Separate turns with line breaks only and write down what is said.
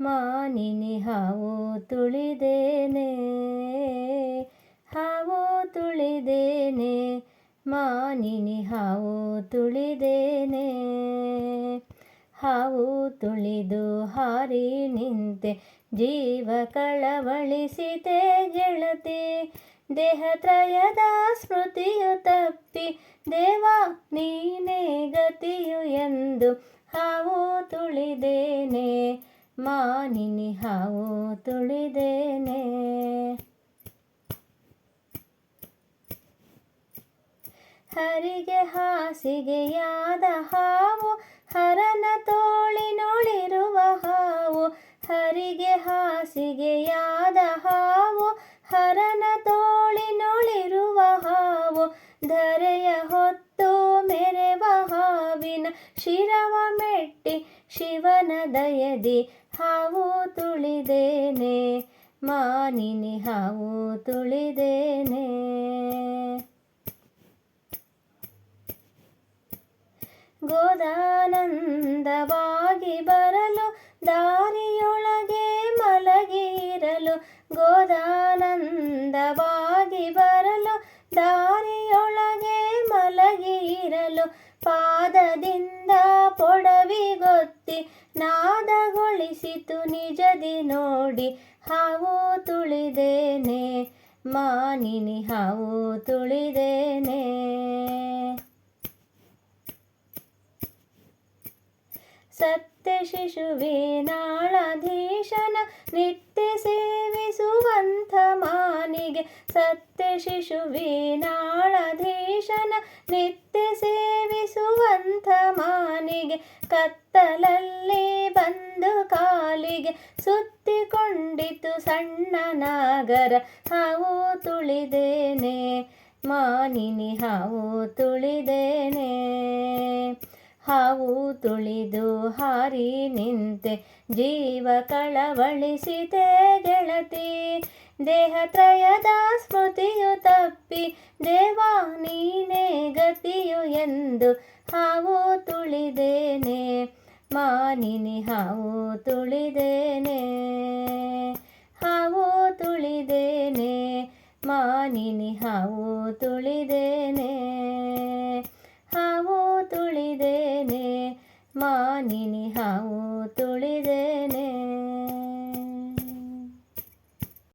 ಮಾನಿನಿ ಹಾವು ತುಳಿದೇನೆ ಹಾವು ತುಳಿದೇನೆ ಮಾನಿನಿ ಹಾವು ತುಳಿದೇನೆ ಹಾವು ತುಳಿದು ಹಾರಿ ನಿಂತೆ, ಜೀವ ಕಳವಳಿಸಿದೆ ಗೆಳತಿ ದೇಹತ್ರಯದ ಸ್ಮೃತಿಯು ತಪ್ಪಿ, ದೇವ ನೀನೇ ಗತಿಯು ಎಂದು ಹಾವು ತುಳಿದೇನೆ ಮಾನಿನಿ ಹಾವು ತುಳಿದೇನೆ. ಹರಿಗೆ ಹಾಸಿಗೆಯಾದ ಹಾವು, ಹರನ ತೋಳಿನೊಳಿರುವ ಹಾವು. ಹರಿಗೆ ಹಾಸಿಗೆಯಾದ ಹಾವು, ಹರನ ತೋಳಿನೊಳಿರುವ ಹಾವು. ಧರೆಯ ಹೊತ್ತು ಮೆರೆವ ಹಾವಿನ ಶಿರವ ಮೆಟ್ಟಿ ಶಿವನ ದಯದಿ ಹಾವು ತುಳಿದೇನೆ, ಮಾನಿನಿ ಹಾವು ತುಳಿದೇನೆ. ಗೋದಾನಂದವಾಗಿ ಬರಲು, ದಾರಿಯೊಳಗೆ ಮಲಗಿರಲು, ಗೋದಾನಂದವಾಗಿ ಬರಲು, ದಾರಿಯೊಳಗೆ ಮಲಗಿರಲು, ಪಾದದಿಂದ ಪೊಡವಿಗೊತ್ತಿ ನಿಜದಿ ನೋಡಿ, ಹಾವು ತುಳಿದೇನೆ. ಮಾನಿನಿ, ಹಾವು ತುಳಿದೇನೆ. ಸತ್ಯ ಶಿಶುವಿನಾಳಧೀಶನ ನಿತ್ಯ ಸೇವಿಸುವಂಥ ಮಾನಿಗೆ. ಸತ್ಯ ಶಿಶುವಿನಾಳಧೀಶನ ನಿತ್ಯ ಸೇವಿಸುವಂಥ ಮಾನಿಗೆ. ಕತ್ತಲಲ್ಲಿ ಬಂದು ಕಾಲಿಗೆ ಸುತ್ತಿಕೊಂಡಿತು ಸಣ್ಣ ನಾಗರ. ಹಾವು ತುಳಿದೇನೆ, ಮಾನಿನಿ ಹಾವು ತುಳಿದೇನೆ. ಹಾವು ತುಳಿದು ಹಾರಿ ನಿಂತೆ, ಜೀವ ಕಳವಳಿಸಿದೆ ಗೆಳತಿ. ದೇಹತ್ರಯದ ಸ್ಮೃತಿಯು ತಪ್ಪಿ, ದೇವಾ ನೀನೇ ಗತಿಯು ಎಂದು ಹಾವು ತುಳಿದೇನೆ. ಮಾನಿನಿ ಹಾವು ತುಳಿದೇನೆ ಹಾವು ತುಳಿದೇನೆ ಮಾನಿನಿ ಹಾವು ತುಳಿದೇನೆ ಹಾವು ತುಳಿದೇನೆ ಮಾನಿನಿ ಹಾವು ತುಳಿ